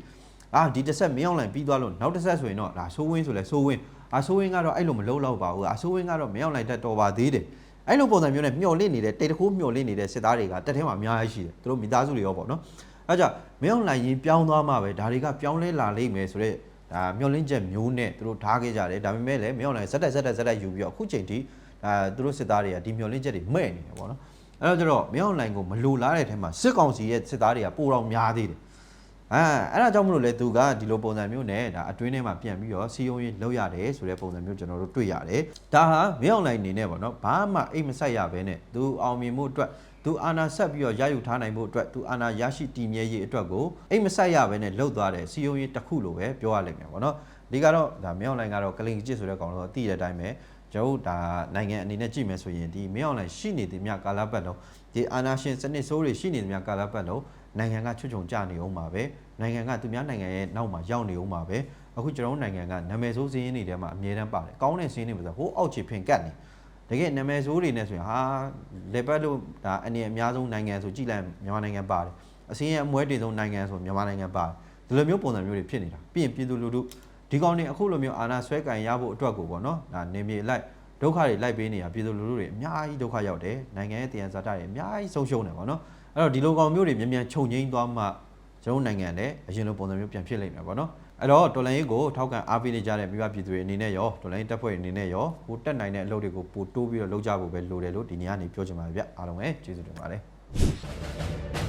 အာဒီတစ်ဆက်မင်းအောင်လိုင်ပြီးသွားလို့နောက်တစ်ဆက်ဆိုရင်တော့ဒါဆိုးဝင်းဆိုလဲဆိုးဝင်းအာဆိုးဝင်းကတော့အဲ့လိုမလုံးတော့ပါဘူးအာဆိုးဝင်းကတော့မင်းအောင်လိုင်တက်တော်ပါသေးတယ်အဲ့လိုပုံစံမျိုးနဲ့မျှော်လင့်နေတဲ့တိတ်တခိုးမျှော်လင့်နေတဲ့စစ်သားတွေကတက်ထဲမှာအများကြီးရှိတယ်သူတို့မိသားစုတွေရောပေါ့နော်အဲကြောင့်မင်းအောင်လိုင်ရင်ပြောင်းသွားမှပဲဒါတွေကပြောင်းလဲလာလိမ့်မယ်ဆိုတော့ဒါမျောလင်းချက်မျိုးနဲ့သူတို့ထားခဲ့ကြတယ်ဒါပေမဲ့လည်းမင်းအောင်လိုင်းဇက်တက်ဇက်တက်ဇက်တက်ယူပြီးတော့အခုချိန်ထိဒါသူတို့စစ်သားတွေကဒီမျောလင်းချက်တွေမဲ့နေတယ်ပေါ့နော် အဲ့တော့ကျတော့မင်းအောင်လိုင်းကိုမလိုလားတဲ့အထက်မှာစစ်ကောင်စီရဲ့စစ်သားတွေကပိုတော့များသေးတယ်အဲအဲ့ဒါကြောင့်မလို့လေသူကဒီလိုပုံစံမျိုးနဲ့ဒါအတွင်းထဲမှာပြန်ပြီးတော့စီယုံရေးလောက်ရတယ်ဆိုတဲ့ပုံစံမျိုးကျွန်တော်တို့တွေ့ရတယ်ဒါဟာမင်းအောင်လိုင်းအနေနဲ့ပေါ့နော်ဘာမှအိတ်မဆက်ရဘဲနဲ့သူအောင်မြင်မှုအတွက်သူအာနာဆက်ပြီးတော့ရယူထားနိုင်မှုအတွက်သူအာနာရရှိတည်မြဲရေးအတွက်ကိုအိတ်မဆက်ရဘဲနဲ့လှုပ်သွားတယ်စီယုံရေးတစ်ခုလိုပဲပြောရလိမ့်မယ်ပေါ့နော်ဒီကတော့ဒါမင်းအောင်လိုင်းကတော့ကလင်ကြစ်ဆိုတဲ့ကောင်တော့သိတဲ့အတိုင်းပဲ ကျွန်တော်တို့ဒါနိုင်ငံအနေနဲ့ကြည့်မယ်ဆိုရင်ဒီမင်းအောင်လိုင်းရှိနေသည်မြကာလာပတ်လုံးဒီအာနာရှင်စနစ်ဆိုးတွေရှိနေသည်မြကာလာပတ်လုံးနိုင်ငံကချွတ်ချုံကြနေအောင်ပါပဲနိုင်ငံကသူများနိုင်ငံရဲ့နောက်မှာရောက်နေအောင်ပါပဲအခုကျွန်တော်တို့နိုင်ငံကနာမည်ဆိုးစည်းရင်းတွေထဲမှာအမြဲတမ်းပါတယ်ကောင်းတဲ့စည်းရင်းတွေဆိုဟိုးအောက်ခြေဖင်ကတ်နေတကယ်နာမည်ဆိုးတွေနဲ့ဆိုရင်ဟာလေပတ်လို့ဒါအနေအများဆုံးနိုင်ငံဆိုကြည့်လိုက်မြန်မာနိုင်ငံပါတယ်အစင်းရဲ့အမွဲတင်ဆုံးနိုင်ငံဆိုမြန်မာနိုင်ငံပါတယ်ဒီလိုမျိုးပုံစံမျိုးတွေဖြစ်နေတာပြီးရင်ပြည်သူလူထု ဒီကောင်တွေအခုလိုမျိုးအာဏာဆွဲကင်ရဖို့အတွက်ကိုပေါ့နော်ဒါနေမြေလိုက်ဒုက္ခတွေလိုက်ပေးနေတာပြည်သူလူထုတွေအများကြီးဒုက္ခရောက်တယ်နိုင်ငံရဲ့တည်ရန်ဇာတာတွေအများကြီးဆုံးရှုံးတယ်ပေါ့နော်အဲ့တော့ဒီလိုကောင်မျိုးတွေမြန်မြန်ခြုံငိမ့်သွားမှကျွန်တော်နိုင်ငံလည်းအရင်လိုပုံစံမျိုးပြန်ဖြစ်လိမ့်မယ်ပေါ့နော်အဲ့တော့တော်လိုင်းရေးကိုထောက်ခံအားပေးနေကြတဲ့မိဘပြည်သူတွေအနေနဲ့ရောတော်လိုင်းတပ်ဖွဲ့တွေအနေနဲ့ရောကိုတက်နိုင်တဲ့အလုပ်တွေကိုပိုတိုးပြီးတော့လုပ်ကြဖို့ပဲလိုတယ်လို့ဒီနေ့ကနေပြောချင်ပါတယ်ဗျအားလုံးပဲကျေးဇူးတင်ပါတယ်